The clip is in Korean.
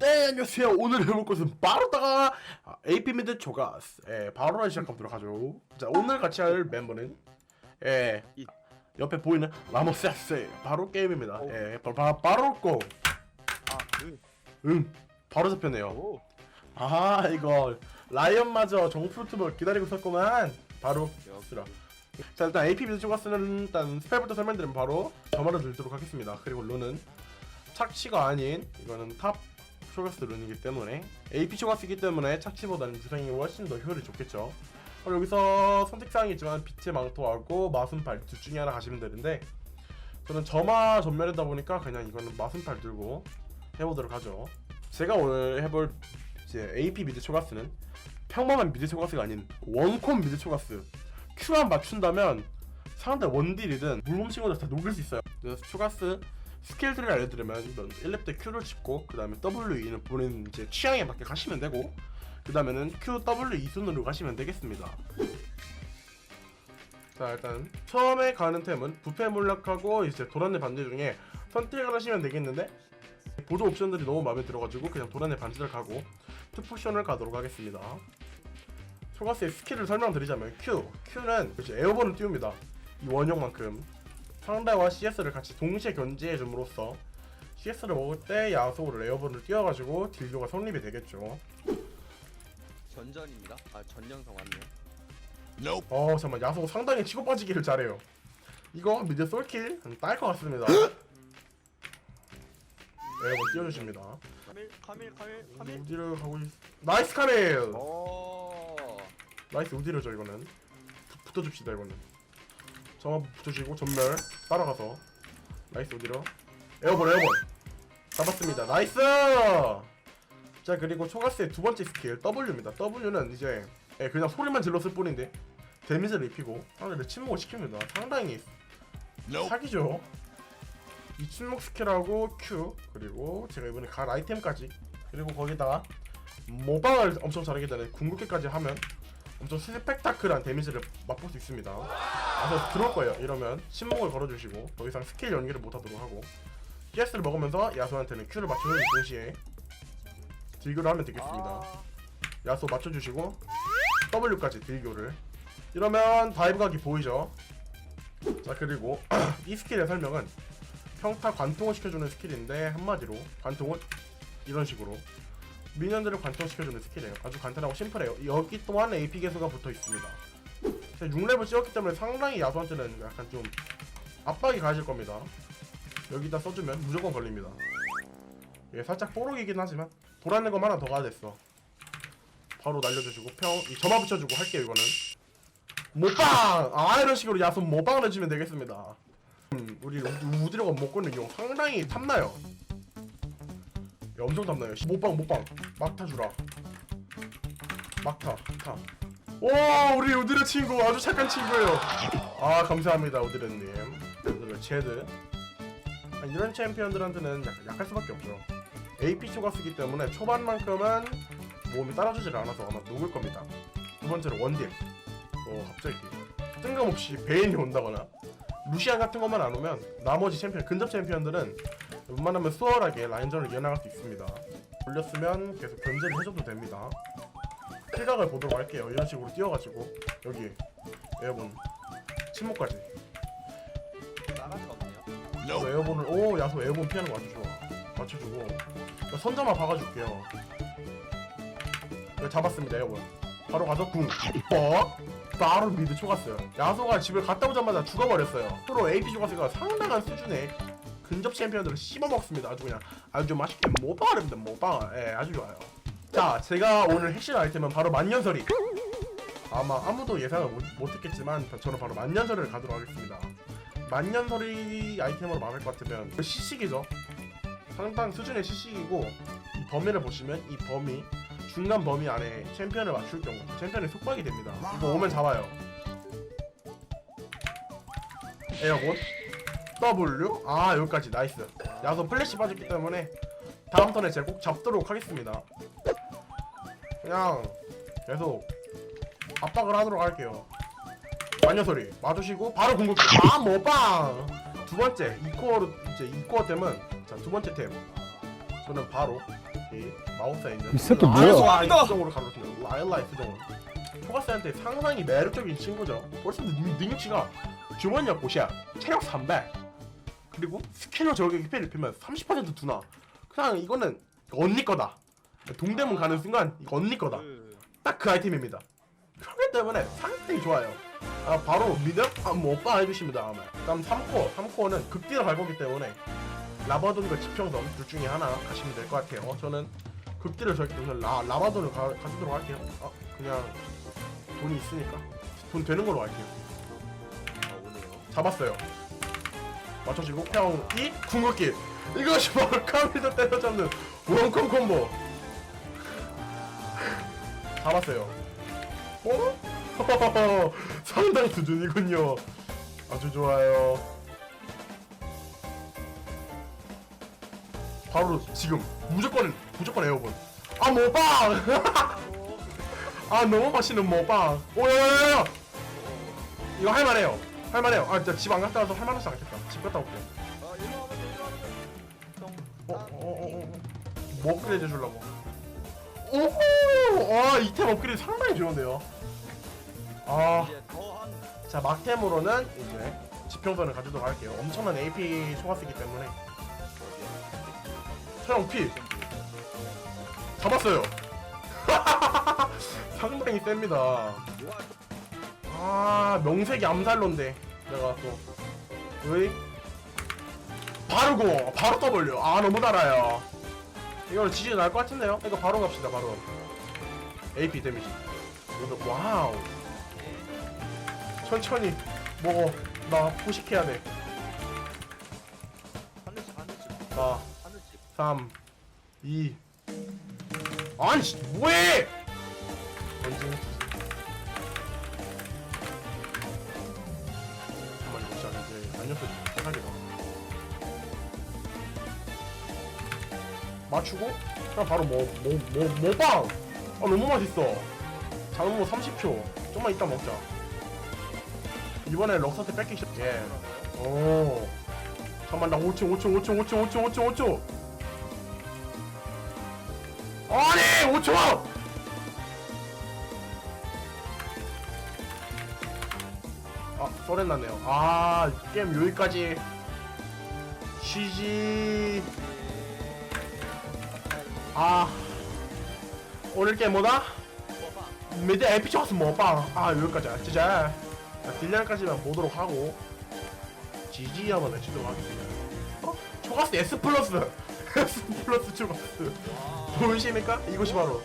네 안녕하세요. 오늘 해볼 것은 바로 다가 아, AP 미드 초가스. 예 바로 시작하도록 하죠. 자 오늘 같이 할 멤버는 예 이- 옆에 보이는 라모세스 바로 게임입니다. 오. 예 바로 바로, 바로 고. 아, 응. 응, 바로 잡혔네요. 오. 아 이거 라이언마저 정프루트볼 기다리고 있었구만. 바로 쓰라. 자 일단 AP 미드 초가스는 일단 스펠부터 설명드리면 바로 점화를 들도록 하겠습니다. 그리고 룬은 착취가 아닌 이거는 탑 초가스 룬이기 때문에 AP 초가스이기 때문에 착취보다는 구성이 훨씬 더 효율이 좋겠죠. 그리고 여기서 선택사항이 있지만 빛의 망토하고 마순팔 둘 중에 하나 가시면 되는데 저는 점화 전멸이다 보니까 그냥 이거는 마순팔 들고 해보도록 하죠. 제가 오늘 해볼 이제 AP 미드 초가스는 평범한 미드 초가스가 아닌 원콤 미드 초가스. Q만 맞춘다면 상대 원딜이든 물몸 친구들 다 녹일 수 있어요. 그래서 초가스 스킬들을 알려드리면 이건 1렙 때 Q를 짚고 그 다음에 WE는 본인 이제 취향에 맞게 가시면 되고 그 다음에는 Q, W, E 순으로 가시면 되겠습니다. 자 일단 처음에 가는 템은 부패 몰락하고 이제 도란의 반지 중에 선택을 하시면 되겠는데 보조 옵션들이 너무 마음에 들어가지고 그냥 도란의 반지를 가고 투포션을 가도록 하겠습니다. 초가스의 스킬을 설명드리자면 Q. Q는 이제 에어본을 띄웁니다. 이 원형만큼 상대와 CS를 같이 동시에 견제해 줌으로써 CS를 먹을 때 야소를 에어본을 띄워가지고 딜교가 성립이 되겠죠. 전전입니다. 아, 전영성 왔네요. 어 잠깐만. 야소 상당히 치고 빠지기를 잘해요. 이거 미드 솔킬? 딸 것 같습니다. 에어본 띄워주십니다. 카밀, 카밀, 카밀, 카밀. 우디를 가고 있... 나이스 카밀! 오. 나이스 우디르죠 이거는. 붙- 붙어줍시다 이거는 점화 붙여주시고 전멸 따라가서. 나이스 우디르 에어본 에어본 잡았습니다. 나이스! 자 그리고 초가스의 두 번째 스킬 W입니다. W는 이제 예, 그냥 소리만 질렀을 뿐인데 데미지를 입히고 상대를 침묵을 시킵니다. 상당히 사기죠. 이 침묵 스킬하고 Q 그리고 제가 이번에 갈 아이템까지 그리고 거기다가 모방을 엄청 잘하게 되는 궁극기까지 하면 엄청 스펙타클한 데미지를 맛볼 수 있습니다. 그래서 들어올 거예요. 이러면 침묵을 걸어주시고 더 이상 스킬 연기를 못하도록 하고 GS를 먹으면서 야수한테는 Q를 맞추는 동시에 딜교를 하면 되겠습니다. 아, 야수 맞춰주시고 W까지 딜교를 이러면 다이브 각이 보이죠? 자 그리고 이 스킬의 설명은 평타 관통을 시켜주는 스킬인데 한마디로 관통은 이런 식으로 미니언들을 관통시켜주는 스킬이에요. 아주 간단하고 심플해요. 여기 또한 AP 개수가 붙어 있습니다. 6렙을 찍었기 때문에 상당히 야수한테는 약간 좀 압박이 가해질 겁니다. 여기다 써주면 무조건 걸립니다. 예, 살짝 뽀록이긴 하지만 돌아내는 것만 하나 더 가야됐어. 바로 날려주시고 평 이 점화 붙여주고 할게요 이거는. 못방 아 이런 식으로 야수 못방을 해주면 되겠습니다. 음, 우리 우- 우디로가 먹고는 용 상당히 탐나요. 야, 엄청 탐나요. 씨, 못방 못방. 막타 주라. 막타 타 오 우리 우디르 친구 아주 착한 친구예요. 아 감사합니다 우디르님. 그리고 제드 아, 이런 챔피언들한테는 약, 약할 수밖에 없죠 AP 초가스기 때문에 초반만큼은 몸이 따라주질 않아서 아마 녹을 겁니다. 두 번째로 원딜. 어 갑자기. 뜬금없이 베인이 온다거나 루시안 같은 것만 안 오면 나머지 챔피언 근접 챔피언들은 웬만하면 수월하게 라인전을 이어나갈 수 있습니다. 올렸으면 계속 견제를 해줘도 됩니다. 킬각을 보도록 할게요. 이런 식으로 뛰어가지고. 여기 에어본 침묵까지. 나가지가 없네요. 야수 에어본을 오 야수 에어본 피하는 거 아주 좋아. 맞춰주고. 야, 선점만 박아줄게요. 네, 잡았습니다 에어본. 바로 가서 궁. 어? 바로 미드 초갔어요. 야소가 집을 갔다 오자마자 죽어버렸어요. 프로 AP 초가스가 상당한 수준의 근접 챔피언들을 씹어 먹습니다 아주 그냥 아주 맛있게 모방을 합니다 모방 예 아주 좋아요 자 제가 오늘 핵심 아이템은 바로 만년설이 아마 아무도 예상을 못, 못했겠지만 저는 바로 만년설을 가도록 하겠습니다 만년설이 아이템으로 말할 것 같으면 그 시식이죠. 상당 수준의 시식이고 이 범위를 보시면 이 범위 중간 범위 안에 챔피언을 맞출 경우 챔피언이 속박이 됩니다. 이거 오면 잡아요. 에어본 W? 아 여기까지. 나이스. 야소 플래시 빠졌기 때문에 다음 턴에 제가 꼭 잡도록 하겠습니다. 그냥 계속 압박을 하도록 할게요. 마녀 소리 맞으시고 바로 궁극기. 아 모방! 두 번째 이 코어로 이제 이 코어 템은 자두 번째 템. 저는 바로 이 마우스에 있는 이 새끼 뭐야? 라일라이트 수정으로 가로주는 라일라이트 수정으로. 초가스한테 상당히 매력적인 친구죠. 벌써부터 능- 능력치가 주머니와 곳이야. 체력 300 그리고 스킬로 저렇게 피해를 입히면 30% 두나 그냥 이거는 언니 거다 동대문 가는 순간 이거 언니 거다 그, 딱 그 아이템입니다. 그렇기 때문에 상당히 좋아요. 아, 바로 미드? 아, 뭐, 오빠 해주십니다. 아마. 다음 3코어. 3코어는 극딜을 갈 거기 때문에 라바돈과 지평선 둘 중에 하나 가시면 될 것 같아요. 저는 극딜을 저기 때문에 라, 라바돈을 가, 가지도록 할게요. 아, 그냥 돈이 있으니까. 돈 되는 걸로 할게요. 아, 오네요. 잡았어요. 맞춰지고 형, 이 궁극기. 이것이 바로 카밀도 때려잡는 원콤 콤보. 잡았어요. 어? 상당 수준이군요. 아주 좋아요. 바로 지금 무조건 무조건 에어본. 아 모방. 아 너무 맛있는 모방. 오야야야. 이거 할만해요. 할만해요. 아 진짜 집 안 갔다 와서 할만하지 않겠다. 집 갔다 일로 일로 와보세요. 똥. 어, 아, 어, 어, 어, 어. 뭐 업그레이드 해주려고. 오호! 아, 이템 업그레이드 상당히 좋은데요. 아, 이제 더한 자, 막템으로는 이제 지평선을 가지도록 할게요. 엄청난 AP 초과쓰기 때문에. 촬영 P! 잡았어요! 상당히 셉니다. 와, 아, 명색이 암살로인데. 내가 또. 으이. 바르고, 바로 떠벌려. 아, 너무 달아요. 이거는 지지 날것 같은데요? 이거 바로 갑시다, 바로. AP 데미지. 와우. 천천히 먹어. 나 포식해야 돼. 하늘집, 하늘집, 4, 하늘집. 3, 2. 아니, 씨, 뭐해! 언제? 안녕표 편하게 봐. 맞추고, 그냥 바로 뭐, 뭐, 뭐, 뭐빵! 아, 너무 맛있어. 장모 30초. 좀만 이따 먹자. 이번에 럭서트 뺏기 싫 예. 오. 잠깐만, 나 5초, 5초, 5초, 5초, 5초, 5초, 5초! 아니 5초! 났네요. 아 게임 여기까지. 쉬지 아 오늘 게임 뭐다? 미드 에피 초가스 뭐빵 아 여기까지 진짜 자, 딜량까지만 보도록 하고. GG 한번 외치도록 하겠습니다. 어? 초가스 S 플러스. S 플러스 초가스. 와. 보이십니까? 이것이 바로